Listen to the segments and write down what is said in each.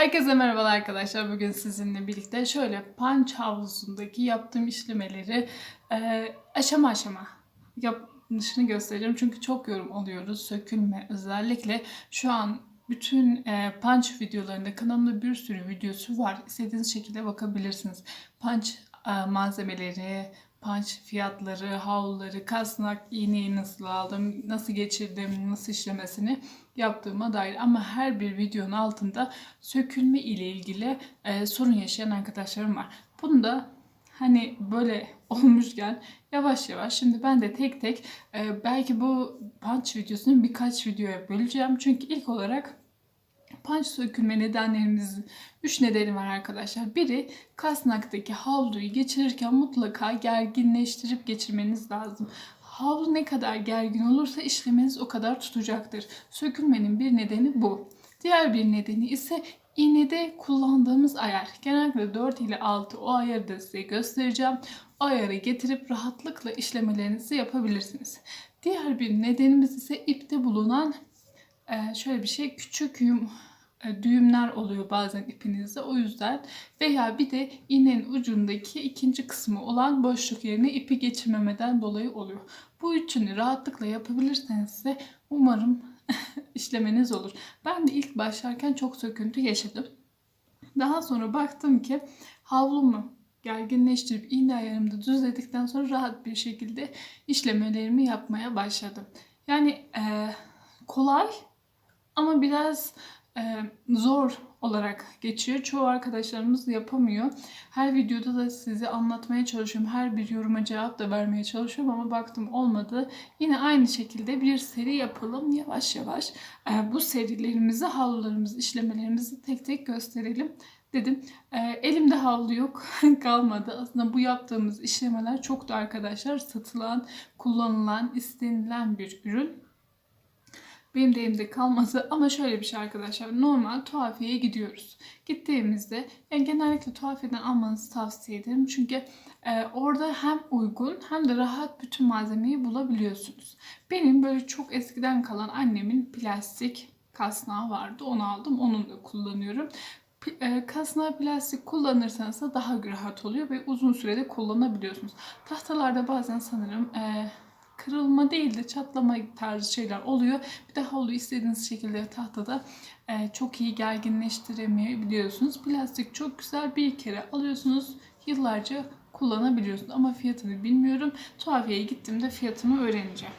Herkese merhabalar arkadaşlar. Bugün sizinle birlikte şöyle punch havlusundaki yaptığım işlemeleri e, aşama aşama yapılışını göstereceğim. Çünkü çok yorum alıyoruz. Sökülme özellikle şu an bütün e, punch videolarında kanalımda bir sürü videosu var. İstediğiniz şekilde bakabilirsiniz. Punch e, malzemeleri, punch fiyatları, havluları, kasnak, iğneyi nasıl aldım, nasıl geçirdim, nasıl işlemesini yaptığıma dair. Ama her bir videonun altında sökülme ile ilgili e, sorun yaşayan arkadaşlarım var. Bunu da hani böyle olmuşken yavaş yavaş şimdi ben de tek tek e, belki bu punch videosunu birkaç videoya böleceğim. Çünkü ilk olarak punch sökülme nedenlerimiz 3 nedeni var arkadaşlar. Biri kasnaktaki havluyu geçirirken mutlaka gerginleştirip geçirmeniz lazım. Havlu ne kadar gergin olursa işlemeniz o kadar tutacaktır. Sökülmenin bir nedeni bu. Diğer bir nedeni ise iğnede kullandığımız ayar. Genellikle 4 ile 6 o ayarı da size göstereceğim. O ayarı getirip rahatlıkla işlemelerinizi yapabilirsiniz. Diğer bir nedenimiz ise ipte bulunan e, şöyle bir şey küçük yum, e, düğümler oluyor bazen ipinizde o yüzden veya bir de iğnenin ucundaki ikinci kısmı olan boşluk yerine ipi geçirmemeden dolayı oluyor. Bu üçünü rahatlıkla yapabilirseniz ise umarım işlemeniz olur. Ben de ilk başlarken çok söküntü yaşadım. Daha sonra baktım ki havlumu gerginleştirip iğne ayarımda düzledikten sonra rahat bir şekilde işlemelerimi yapmaya başladım. Yani e, kolay ama biraz e, zor olarak geçiyor. Çoğu arkadaşlarımız yapamıyor. Her videoda da size anlatmaya çalışıyorum. Her bir yoruma cevap da vermeye çalışıyorum ama baktım olmadı. Yine aynı şekilde bir seri yapalım yavaş yavaş. E, bu serilerimizi, havlularımızı, işlemelerimizi tek tek gösterelim dedim. E, elimde havlu yok kalmadı. Aslında bu yaptığımız işlemeler çok da arkadaşlar satılan, kullanılan, istenilen bir ürün. Benim de elimde kalmadı ama şöyle bir şey arkadaşlar. Normal tuhafiyeye gidiyoruz. Gittiğimizde yani genellikle tuhafiyeden almanızı tavsiye ederim. Çünkü e, orada hem uygun hem de rahat bütün malzemeyi bulabiliyorsunuz. Benim böyle çok eskiden kalan annemin plastik kasnağı vardı. Onu aldım. Onu da kullanıyorum. E, kasnağı plastik kullanırsanız da daha rahat oluyor ve uzun sürede kullanabiliyorsunuz. Tahtalarda bazen sanırım e, kırılma değil de çatlama tarzı şeyler oluyor. Bir de havlu istediğiniz şekilde tahtada e, çok iyi gerginleştiremeyebiliyorsunuz. Plastik çok güzel bir kere alıyorsunuz yıllarca kullanabiliyorsunuz ama fiyatını bilmiyorum. Tuhafiyeye gittiğimde fiyatını öğreneceğim.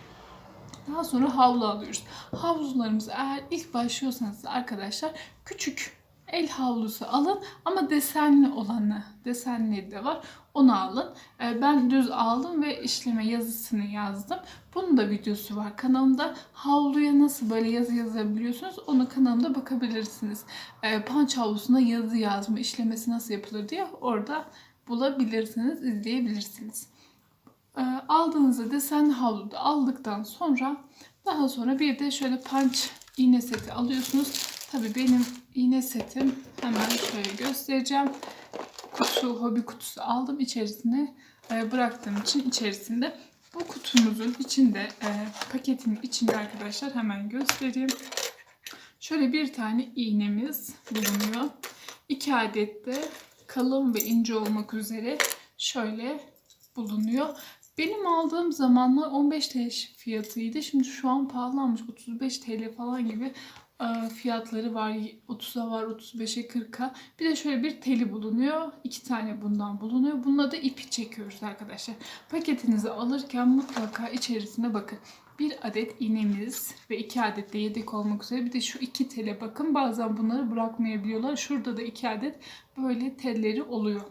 Daha sonra havlu alıyoruz. Havlularımızı eğer ilk başlıyorsanız arkadaşlar küçük el havlusu alın ama desenli olanı, desenli de var. Onu alın. Ee, ben düz aldım ve işleme yazısını yazdım. Bunun da videosu var kanalımda. Havluya nasıl böyle yazı yazabiliyorsunuz onu kanalımda bakabilirsiniz. Ee, Punch havlusuna yazı yazma işlemesi nasıl yapılır diye orada bulabilirsiniz, izleyebilirsiniz. Ee, aldığınızda desenli havluda aldıktan sonra daha sonra bir de şöyle punch iğne seti alıyorsunuz. Tabii benim iğne setim hemen şöyle göstereceğim. Kutu, hobi kutusu aldım. içerisine e, bıraktığım için içerisinde. Bu kutumuzun içinde, e, paketin içinde arkadaşlar hemen göstereyim. Şöyle bir tane iğnemiz bulunuyor. İki adet de kalın ve ince olmak üzere şöyle bulunuyor. Benim aldığım zamanlar 15 TL fiyatıydı. Şimdi şu an pahalanmış. 35 TL falan gibi fiyatları var. 30'a var, 35'e, 40'a. Bir de şöyle bir teli bulunuyor. İki tane bundan bulunuyor. Bununla da ipi çekiyoruz arkadaşlar. Paketinizi alırken mutlaka içerisine bakın. Bir adet iğnemiz ve iki adet de yedek olmak üzere. Bir de şu iki tele bakın. Bazen bunları bırakmayabiliyorlar. Şurada da iki adet böyle telleri oluyor.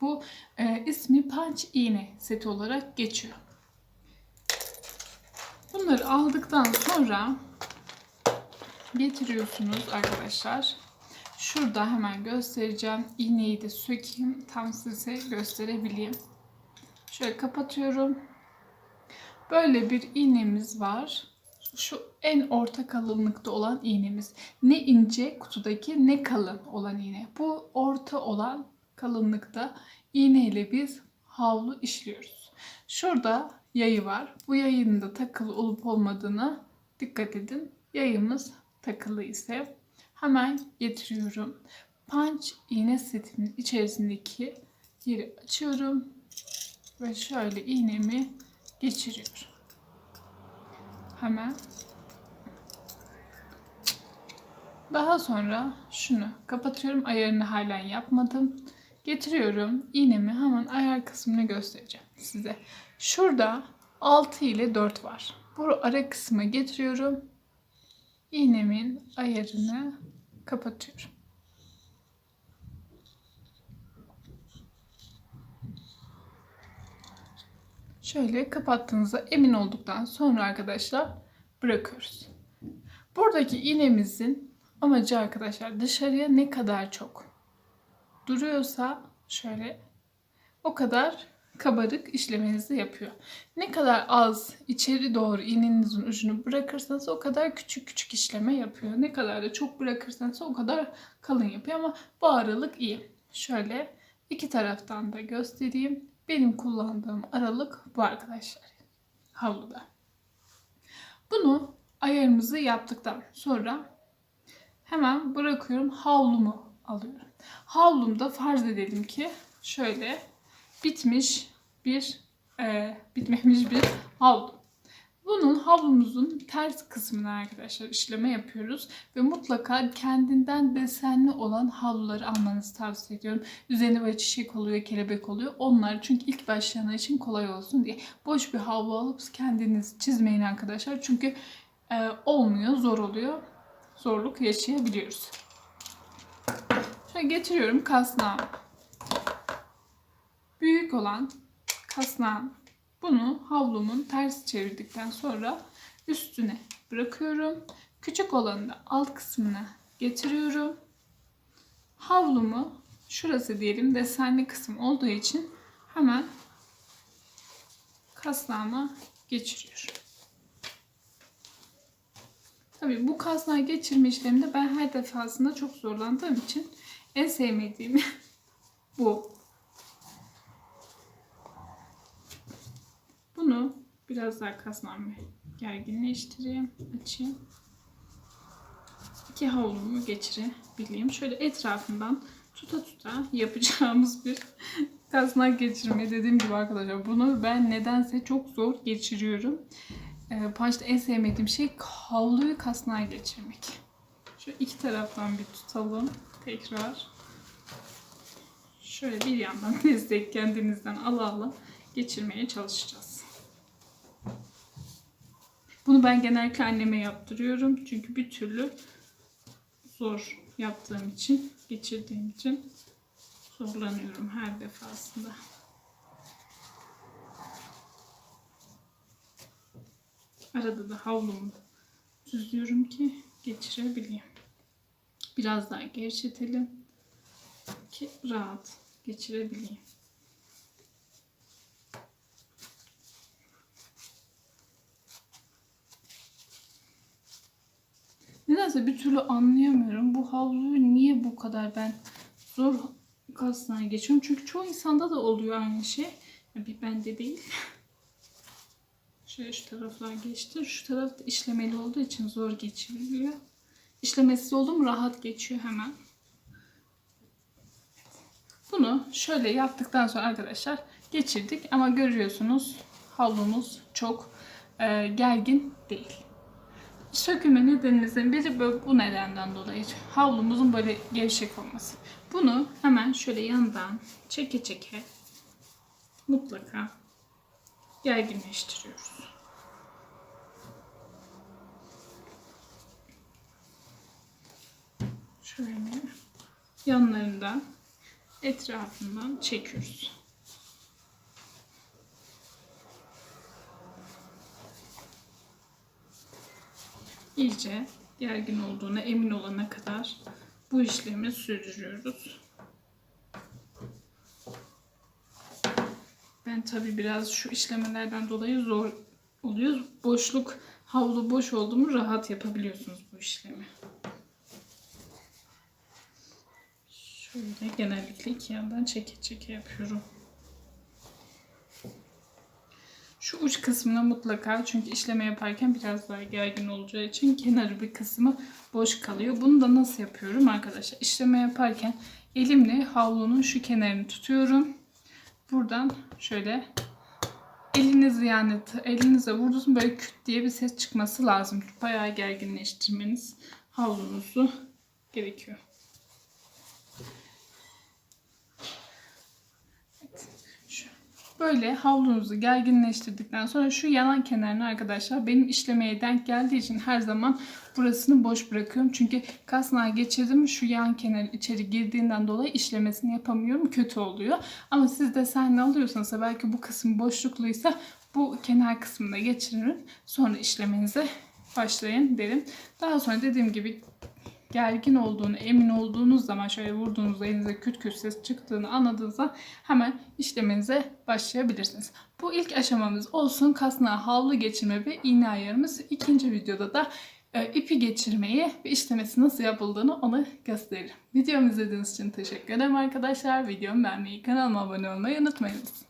Bu e, ismi punch iğne seti olarak geçiyor. Bunları aldıktan sonra getiriyorsunuz arkadaşlar. Şurada hemen göstereceğim. İğneyi de sökeyim. Tam size gösterebileyim. Şöyle kapatıyorum. Böyle bir iğnemiz var. Şu en orta kalınlıkta olan iğnemiz. Ne ince kutudaki ne kalın olan iğne. Bu orta olan kalınlıkta iğne ile biz havlu işliyoruz. Şurada yayı var. Bu yayın da takılı olup olmadığını dikkat edin. Yayımız takılı ise hemen getiriyorum. Punch iğne setimin içerisindeki yeri açıyorum ve şöyle iğnemi geçiriyorum. Hemen daha sonra şunu kapatıyorum. Ayarını halen yapmadım. Getiriyorum. iğnemi hemen ayar kısmını göstereceğim size. Şurada 6 ile 4 var. Bu ara kısmı getiriyorum. İğnemin ayarını kapatıyorum. Şöyle kapattığınızda emin olduktan sonra arkadaşlar bırakıyoruz. Buradaki iğnemizin amacı arkadaşlar dışarıya ne kadar çok duruyorsa şöyle o kadar kabarık işlemenizi yapıyor. Ne kadar az içeri doğru iğnenizin ucunu bırakırsanız o kadar küçük küçük işleme yapıyor. Ne kadar da çok bırakırsanız o kadar kalın yapıyor ama bu aralık iyi. Şöyle iki taraftan da göstereyim. Benim kullandığım aralık bu arkadaşlar. Havluda. Bunu ayarımızı yaptıktan sonra hemen bırakıyorum. Havlumu alıyorum. Havlumda farz edelim ki şöyle bitmiş bir e, bitmemiş bir havlu. Bunun havlumuzun ters kısmına arkadaşlar işleme yapıyoruz ve mutlaka kendinden desenli olan havluları almanızı tavsiye ediyorum. Üzerine böyle çiçek oluyor, kelebek oluyor. Onlar çünkü ilk başlayanlar için kolay olsun diye. Boş bir havlu alıp kendiniz çizmeyin arkadaşlar. Çünkü e, olmuyor, zor oluyor. Zorluk yaşayabiliyoruz. Şöyle getiriyorum kasnağımı büyük olan kasnağın bunu havlumun ters çevirdikten sonra üstüne bırakıyorum. Küçük olanı da alt kısmına getiriyorum. Havlumu şurası diyelim desenli kısım olduğu için hemen kasnağıma geçiriyorum. Tabii bu kasnağı geçirme işleminde ben her defasında çok zorlandığım için en sevmediğim bu. Bunu biraz daha kasnağımı gerginleştireyim, açayım. İki havlumu geçirebileyim. Şöyle etrafından tuta tuta yapacağımız bir kasnak geçirme. Dediğim gibi arkadaşlar bunu ben nedense çok zor geçiriyorum. Ee, Punch'ta en sevmediğim şey havluyu kasnağa geçirmek. Şöyle iki taraftan bir tutalım. Tekrar. Şöyle bir yandan destek kendinizden ala ala geçirmeye çalışacağız. Bunu ben genellikle anneme yaptırıyorum. Çünkü bir türlü zor yaptığım için, geçirdiğim için zorlanıyorum her defasında. Arada da havlumu düzlüyorum ki geçirebileyim. Biraz daha gevşetelim ki rahat geçirebileyim. Nedense bir türlü anlayamıyorum. Bu havluyu niye bu kadar ben zor kasnaya geçiyorum. Çünkü çoğu insanda da oluyor aynı şey. Bir bende değil. Şöyle şu taraflar geçti. Şu taraf da işlemeli olduğu için zor geçiriliyor. İşlemesiz oldu mu rahat geçiyor hemen. Bunu şöyle yaptıktan sonra arkadaşlar geçirdik. Ama görüyorsunuz havlumuz çok e, gergin değil sökülme nedenimizin biri bu nedenden dolayı. Havlumuzun böyle gevşek olması. Bunu hemen şöyle yandan çeke çeke mutlaka gerginleştiriyoruz. Şöyle yanlarından etrafından çekiyoruz. İyice gergin olduğuna emin olana kadar bu işlemi sürdürüyoruz. Ben tabi biraz şu işlemelerden dolayı zor oluyor. Boşluk, havlu boş oldu mu rahat yapabiliyorsunuz bu işlemi. Şöyle genellikle iki yandan çeke çeke yapıyorum. Şu uç kısmına mutlaka çünkü işleme yaparken biraz daha gergin olacağı için kenarı bir kısmı boş kalıyor. Bunu da nasıl yapıyorum arkadaşlar? İşleme yaparken elimle havlunun şu kenarını tutuyorum. Buradan şöyle elinizi yani elinize vurduğunuz böyle küt diye bir ses çıkması lazım. Bayağı gerginleştirmeniz havlunuzu gerekiyor. Evet, şu- Böyle havlunuzu gerginleştirdikten sonra şu yanan kenarını arkadaşlar benim işlemeye denk geldiği için her zaman burasını boş bırakıyorum. Çünkü kasnağı geçirdim şu yan kenar içeri girdiğinden dolayı işlemesini yapamıyorum. Kötü oluyor. Ama siz de sen ne alıyorsanız belki bu kısım boşlukluysa bu kenar kısmına geçirin. Sonra işlemenize başlayın derim. Daha sonra dediğim gibi gergin olduğunu, emin olduğunuz zaman şöyle vurduğunuzda elinize küt küt ses çıktığını anladığınızda hemen işlemenize başlayabilirsiniz. Bu ilk aşamamız olsun. Kasnağa havlu geçirme ve iğne ayarımız. İkinci videoda da e, ipi geçirmeyi ve işlemesi nasıl yapıldığını onu gösteririm. Videomu izlediğiniz için teşekkür ederim arkadaşlar. Videomu beğenmeyi, kanalıma abone olmayı unutmayınız.